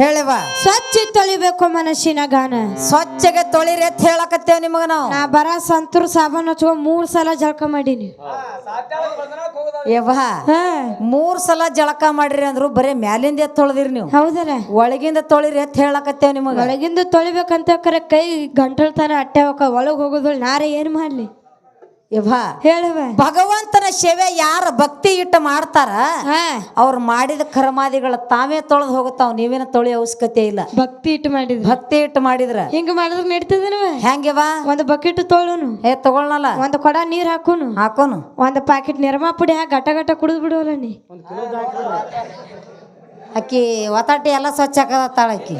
ಹೇಳಿವ ಸ್ವಚ್ಛ ತೊಳಿಬೇಕು ಮನಸ್ಸಿನ ಗಾನ. ಸ್ವಚ್ಛಗೆ ತೊಳಿರಿ ಅಂತ ಹೇಳಕತ್ತೇವ್ ನಿಮಗ ನಾವು. ನಾ ಬರ ಸಂತೂರ್ ಸಾಬನ್ ಹಚ್ಕೊಂಡ್ ಮೂರ್ ಸಲ ಜಳಕ ಮಾಡೀನಿ. ಯವ್ವ ಮೂರ್ ಸಲ ಜಳಕ ಮಾಡ್ರಿ ಅಂದ್ರು ಬರೀ ಮ್ಯಾಲಿಂದ ಎತ್ ತೊಳೆದಿರಿ ನೀವು. ಹೌದಲ್ಲ. ಒಳಗಿಂದ ತೊಳಿರಿ ಅಂತ ಹೇಳಕತ್ತೇವ್ ನಿಮಗ. ಒಳಗಿಂದ ತೊಳಿಬೇಕಂತ ಕರೆ ಕೈ ಗಂಟಲ್ತನ ಅಟ್ಟೆ ಒಳಗ್ ಹೋಗೋದು ನಾರೇ ಏನ್ ಮಾಡ್ಲಿ? ಹೇಳುವ ಭಗವಂತನ ಸೇವೆ ಯಾರ ಭಕ್ತಿ ಇಟ್ಟು ಮಾಡ್ತಾರ ಹಾ. ಅವ್ರು ಮಾಡಿದ ಕರ್ಮಾದಿಗಳ ತಾವೇ ತೊಳೆದು ಹೋಗುತ್ತಾವ ನೀವೇನ ತೊಳಿ ಅವಶ್ಯಕತೆ ಇಲ್ಲ. ಭಕ್ತಿ ಇಟ್ಟು ಮಾಡಿದ ಭಕ್ತಿ ಇಟ್ಟು ಮಾಡಿದ್ರ. ಹಿಂಗ ಮಾಡಿದ್ರೆ ನಡೀತದನವ ಬಾ ಒಂದು ಬಕೆಟ್ ತೊಳೋನು. ಏ ತಗೊಳ್ಳಲ್ಲ ಒಂದು ಕೊಡ ನೀರ್ ಹಾಕೋನು. ಹಾಕೋನು. ಒಂದು ಪ್ಯಾಕೆಟ್ ನಿರ್ಮಾ ಪುಡಿ ಹಾಕಿ ಗಟ ಗಟ ಕುಡಿದ್ ಬಿಡುವಲ್ಲ ನೀ. ಅಕ್ಕಿ ಒತಾಟಿ ಎಲ್ಲ ಸ್ವಚ್ಛ ಹಾಕತ್ತಾಳ ಅಕ್ಕಿ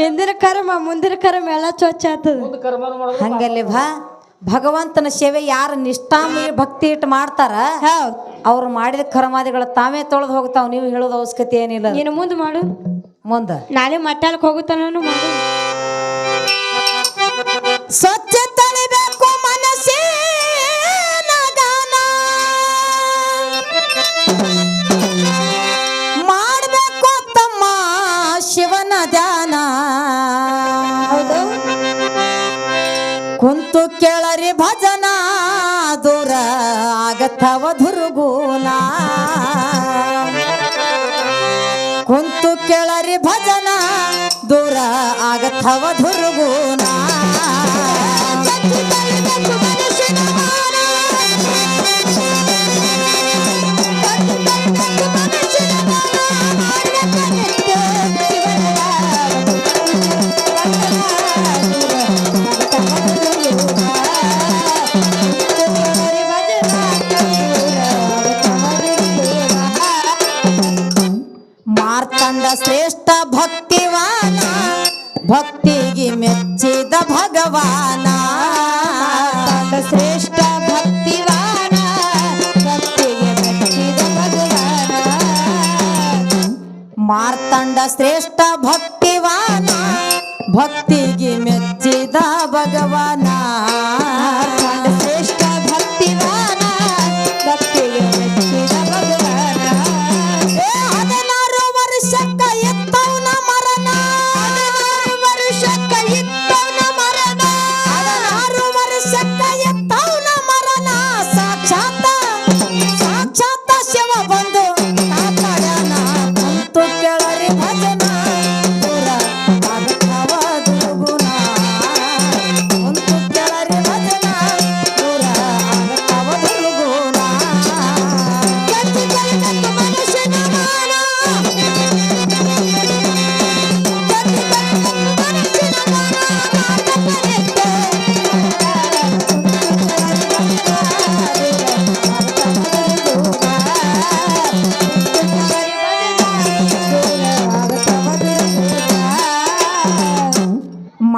ಹಿಂದಿನ ಕರ್ಮ ಮುಂದಿನ ಕರ್ಮ ಎಲ್ಲ ಸ್ವಚ್ಛ ಆಗ್ತದ. ಹಂಗಲ್ಲಿ ಭಾ ಭಗವಂತನ ಸೇವೆ ಯಾರು ನಿಷ್ಠಾಮಿ ಭಕ್ತಿ ಇಟ್ಟು ಮಾಡ್ತಾರ ಅವ್ರು ಮಾಡಿದ ಕರಮಾದಿಗಳ ತಾವೇ ತೊಳೆದು ಹೋಗ್ತಾವ ನೀವು ಹೇಳೋದು ಅವಶ್ಯಕತೆ ಏನಿಲ್ಲ. ನೀನು ಮುಂದೆ ಮಾಡು. ಮುಂದ. ನಾಳೆ ಮಟ್ಟಾಲಕ್ಕೆ ಹೋಗುತ್ತಾನು ಮಾಡು. ಸ್ವಚ್ಛ ತಳಿಬೇಕು ಮನಸ್ಸೇ ಮಾಡಬೇಕು ತಮ್ಮ ಶಿವನ ಧ್ಯಾನ. ಕೇಳರಿ ಭಜನ ದೂರ ಆಗತ್ತವ ದುರ್ಗುಣ. ಕುಂತು ಕೇಳರಿ ಭಜನ ದೂರ ಆಗತ್ತವ ದುರ್ಗುಣ. esta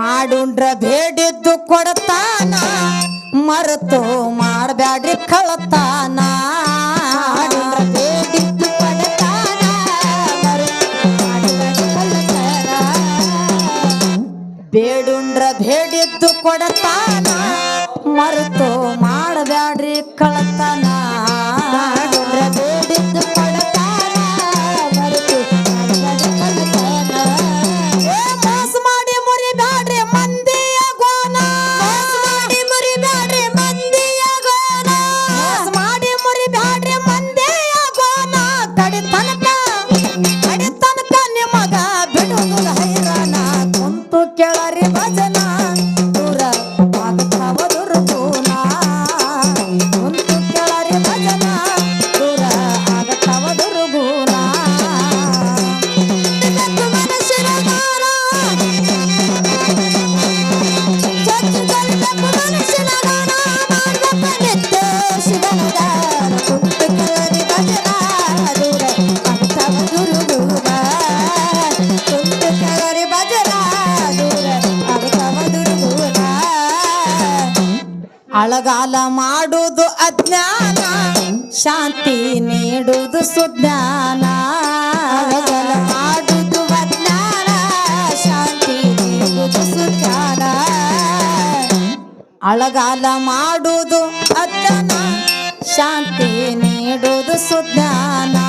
ಮಾಡುಂಡ್ರ ಬೇಡಿದ್ದು ಕೊಡತಾನ ಮರೆತು ಮಾಡಬ್ಯಾಡ್ರಿ ಕಳತಾನ. ಬೇಡುಂಡ್ರ ಬೇಡಿದ್ದು ಕೊಡತಾನ ಮರೆತು ಮಾಡಬ್ಯಾಡ್ರಿ ಕಳತಾನ ಅಳಗಾಲ ಮಾಡುವುದು ಅಜ್ಞಾನ, ಶಾಂತಿ ನೀಡುವುದು ಮಾಡುವುದು ಅಜ್ಞಾನ, ಶಾಂತಿ ನೀಡುವುದು ಸುಜ್ಞಾನ. ಅಳಗಾಲ ಮಾಡುವುದು ಅಜ್ಞಾನ, ಶಾಂತಿ ನೀಡುವುದು ಸುಜ್ಞಾನ.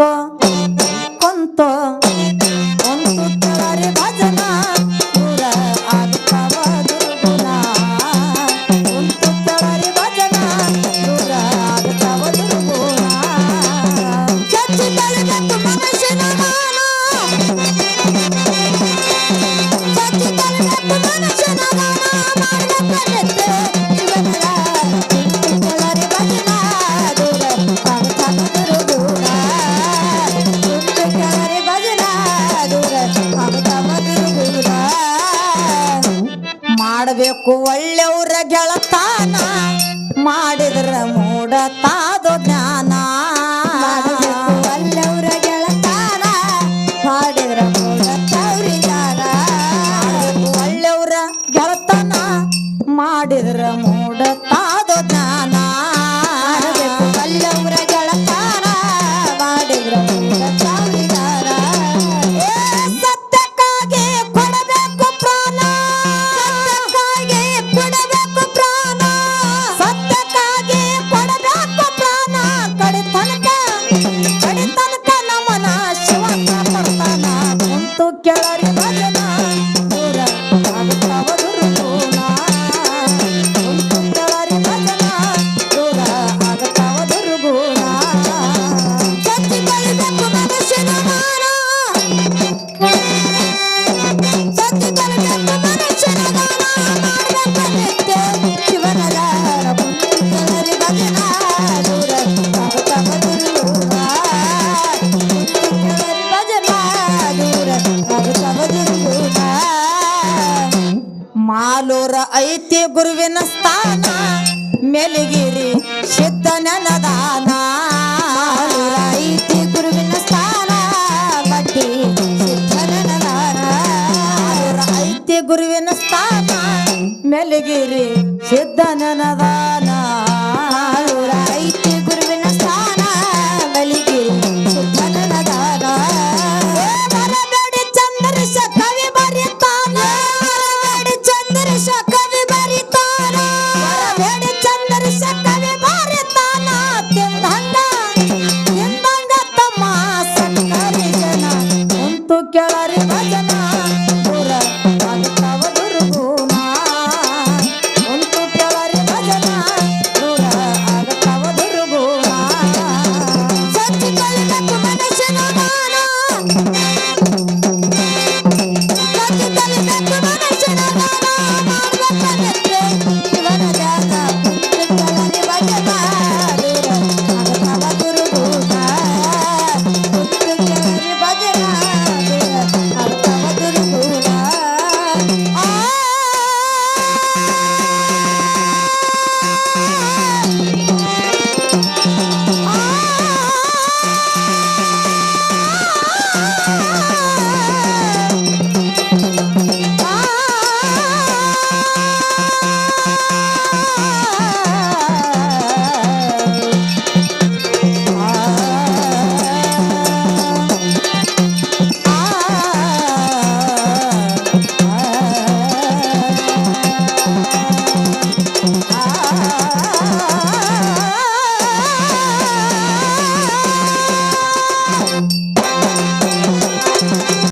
다 ಮಾಡಬೇಕು ಒಳ್ಳೆಯವರ ಗೆಳತಾನ, ಮಾಡಿದ್ರ ಮೂಡತಾದೋ ಜ್ಞಾನ. ಒಳ್ಳೆಯವರ ಗೆಳತಾನ, ಮಾಡಿದ್ರ ಮೂಡತಾವ್ರಿ ಜ್ಞಾನ. ಒಳ್ಳೆಯವರ ಗೆಳತಾನ, ಮಾಡಿದ್ರ ಮೂಡತಾದೋ ಜ್ಞಾನ. ಐತಿ ಗುರುವಿನ ಸ್ಥಾನ, ಮೆಲಗಿರಿ ಸಿದ್ಧನ ದಾನ ಐತಿ ಗುರುವಿನ ಸ್ಥಾನ, ಬಟ್ಟಿ ಸಿದ್ಧನ ದಾನ ಐತಿ ಗುರುವಿನ ಸ್ಥಾನ, ಮೆಲಗಿರಿ ಸಿದ್ಧನ ದಾನ